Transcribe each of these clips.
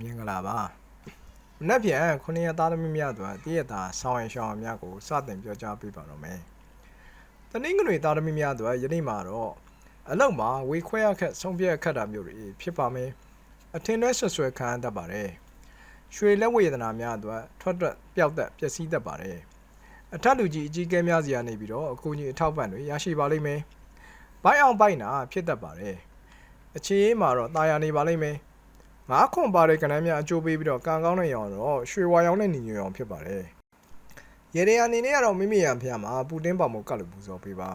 မင်္ဂလာပါမနက်ဖြန်ခုနှစ်ရက်သားသမီးများတို့တည့်ရတာဆောင်းရရှောင်းများကိုစတင်ပြောကြားပေးပါတော့မယ်တနင်္ဂနွေသားသမီးများတို့ယနေ့မှာတော့အလောက်မှာဝေခွဲရခက်ဆုံးဖြတ်ခတ်တာမျိုးတွေဖြစ်ပါမယ်အထင်နဲ့ဆွဆွဲခံရတတ်ပါတယ်ရွှေလက်ဝေဒနာများတို့ထွက်ထွက်ပျောက်သက်ပျက်စီးတတ်ပါတယ်အထက်လူကြီးအကြီးကဲများစီကနေပြီးတော့အကူအညီအထောက်ပံ့တွေရရှိပါလိမ့်မယ်ဘိုက်အောင်ဘိုက်နာဖြစ်တတ်ပါတယ်အခြေအေးမှာတော့တာယာနေပါလိမ့်မယ် ငါးခွန်ပါတဲ့ကဏ္ဍများအကျိုးပေးပြီးတော့ကံကောင်းတဲ့ရောင်တော့ရွှေဝါရောင်နဲ့ညီညွတ်အောင်ဖြစ်ပါတယ်။ရေဒီယာအနေနဲ့ကတော့မိမိရန်ဖျားမှာပူတင်းပေါင်မကလို့ပူဇော်ပေးပါ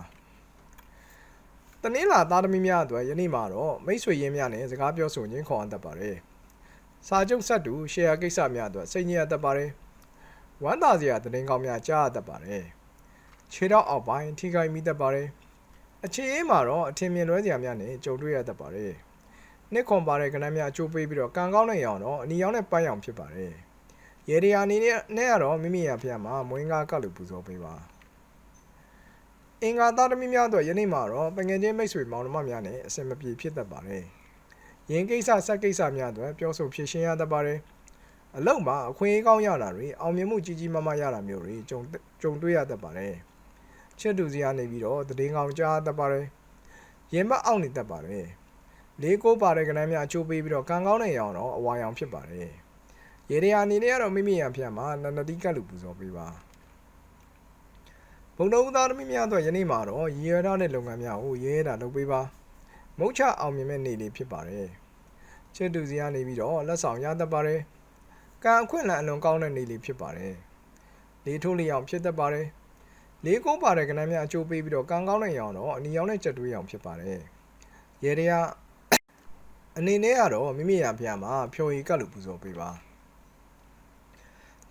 ။တနင်္လာသားသမီးများအတွက်ယနေ့မှာတော့မိတ်ဆွေရင်းများနဲ့စကားပြောဆိုခြင်းခေါ်အပ်တတ်ပါတယ်။စာချုပ်ဆက်တူရှယ်ယာကိစ္စများအတွက်စိတ်ညစ်ရတတ်ပါတယ်။ဝမ်းသာစရာသတင်းကောင်းများကြားရတတ်ပါတယ်။ခြေတော့အောက်ပိုင်းထိခိုက်မိတတ်ပါတယ်။အခြေအေးမှာတော့အထင်မြင်လွဲစရာများနဲ့ကြုံတွေ့ရတတ်ပါတယ်။ နှစ်ခွန်ပါတဲ့ကဏ္ဍများအကျိုးပေးပြီးတော့ကံကောင်းတဲ့ရောင်တော့အနီရောင်နဲ့ပန်းရောင်ဖြစ်ပါတယ်။ရေဒီယာအနေနဲ့နဲ့ကတော့မိမိရဖျက်မှာမွေးငါကလို့ပူဇော်ပေးပါ။အင်္ဂါသားသမီးများတို့ယနေ့မှာတော့ပငယ်ချင်းမိတ်ဆွေမောင်နှမများနဲ့အစင်မပြေဖြစ်တတ်ပါတယ်။ယင်းကိစ္စဆက်ကိစ္စများတို့ပြောဆိုဖြေရှင်းရတတ်ပါတယ်။အလုံးမှာအခွင့်အရေးကောင်းရတာတွေအောင်မြင်မှုကြီးကြီးမားမားရတာမျိုးတွေကြုံကြုံတွေ့ရတတ်ပါတယ်။ချစ်သူစီကနေပြီးတော့တည်ငောင်ကြားတတ်ပါတယ်။ရင်ဘတ်အောက်နေတတ်ပါတယ်။ လေးကိုပါတဲ့ကဏ္ဍများအချိုးပေးပြီးတော့ကံကောင်းတဲ့ရောင်တော့အဝါရောင်ဖြစ်ပါတယ်။ရေဒီယာအနေနဲ့ကတော့မိမိရန်ဖျက်မှာနန္ဒတိကတ်လို့ပူဇော်ပေးပါ။ဘုံတော်ဦးသားသမီးများတော့ယနေ့မှာတော့ရည်ရွယ်ထားတဲ့လုပ်ငန်းများကိုရဲရဲတာလုပ်ပေးပါ။မုတ်ချအောင်မြင်မဲ့နေ့လေးဖြစ်ပါတယ်။ချစ်သူစီကနေပြီးတော့လက်ဆောင်ရတတ်ပါတယ်။ကံအခွင့်အလမ်းအလွန်ကောင်းတဲ့နေ့လေးဖြစ်ပါတယ်။လေးထိုးလေးရောင်ဖြစ်တတ်ပါတယ်။လေးကိုပါတဲ့ကဏ္ဍများအချိုးပေးပြီးတော့ကံကောင်းတဲ့ရောင်တော့အနီရောင်နဲ့ချက်တွေးရောင်ဖြစ်ပါတယ်။ရေဒီယာ အနေနဲ့ကတော့မိမိရဖျားမှာဖြော်ရည်ကတ်လို့ပူဇော်ပေးပါ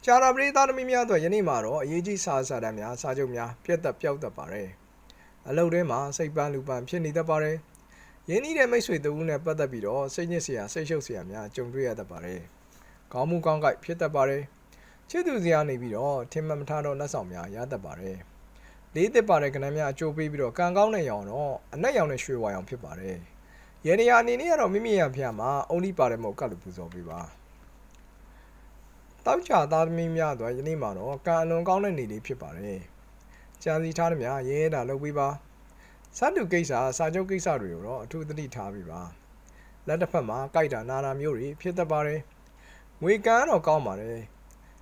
ကြာရပရိသတ်သမီးများတို့ယနေ့မှာတော့အရေးကြီးစာစာတမ်းများစာချုပ်များပြတ်သက်ပျောက်သက်ပါတယ်အလုပ်ထဲမှာစိတ်ပန်းလူပန်းဖြစ်နေတတ်ပါတယ်ရင်းနှီးတဲ့မိတ်ဆွေတဦးနဲ့ပတ်သက်ပြီးတော့စိတ်ညစ်စရာစိတ်ရှုပ်စရာများကြုံတွေ့ရတတ်ပါတယ်ကောင်းမှုကောင်းကိုက်ဖြစ်တတ်ပါတယ်ချစ်သူစရာနေပြီးတော့ထင်မှတ်မထားတော့လက်ဆောင်များရတတ်ပါတယ်လေးတစ်ပါတဲ့ကဏ္ဍများအကျိုးပေးပြီးတော့ကံကောင်းတဲ့ရောင်တော့အနက်ရောင်နဲ့ရွှေဝါရောင်ဖြစ်ပါတယ် ရေနေရအနေနဲ့ကတော့မိမိရဖျားမှာအုံလိပါတဲ့မုတ်ကလို့ပူဇော်ပေးပါတောက်ချသားသမီးများတော့ယနေ့မှာတော့ကံအလွန်ကောင်းတဲ့နေ့လေးဖြစ်ပါတယ်ကြံစီထားသမျှရဲရဲတာလုပ်ပေးပါစတုကိစ္စစာချုပ်ကိစ္စတွေကိုတော့အထူးသတိထားပေးပါလက်တစ်ဖက်မှာကြိုက်တာနာတာမျိုးတွေဖြစ်တတ်ပါတယ်ငွေကံတော့ကောင်းပါတယ်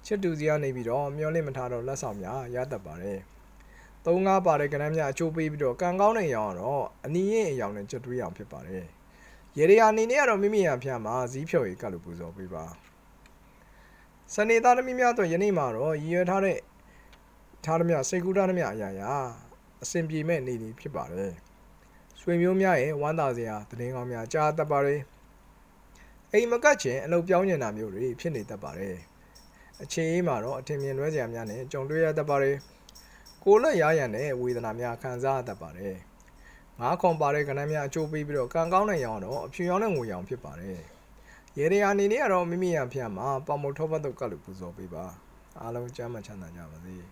ချစ်တူစီကနေပြီးတော့မျောလင့်မထားတော့လက်ဆောင်များရတတ်ပါတယ် သုံးငါးပါတဲ့ကဏ္ဍများအချိုးပေးပြီးတော့ကံကောင်းတဲ့ရောင်ကတော့အနီးရင်အရောင်နဲ့ကျွတ်တွေးအောင်ဖြစ်ပါတယ်ရေဒီယာအနေနဲ့ကတော့မိမိရဖျားမှာဇီးဖြော်ရည်ကတ်လို့ပူဇော်ပေးပါစနေသားသမီးများတော့ယနေ့မှာတော့ရည်ရွယ်ထားတဲ့ထားသမျှစိတ်ကူးထားသမျှအရာရာအစဉ်ပြေမဲ့နေနေဖြစ်ပါတယ်ဆွေမျိုးများရဲ့ဝမ်းသာစရာသတင်းကောင်းများကြားတတ်ပါတယ်အိမ်မကတ်ချင်အလုပ်ပြောင်းနေတာမျိုးတွေဖြစ်နေတတ်ပါတယ်အခြေအေးမှာတော့အထင်မြင်လွဲစရာများနဲ့ကြုံတွေ့ရတတ်ပါတယ် ကိုယ်လက်ရရန်နဲ့ဝေဒနာများခံစားရတတ်ပါတယ်ငါးခွန်ပါတဲ့ကဏ္ဍများအကျိုးပေးပြီးတော့ကံကောင်းတဲ့ရောင်တော့အဖြူရောင်နဲ့ငွေရောင်ဖြစ်ပါတယ်။ရေဒီယာအနေနဲ့ကတော့မိမိရဖျက်မှာပေါမုတ်ထောပတ်တုတ်ကလို့ပူဇော်ပေးပါ။အားလုံးကျမ်းမှချမ်းသာကြပါစေ။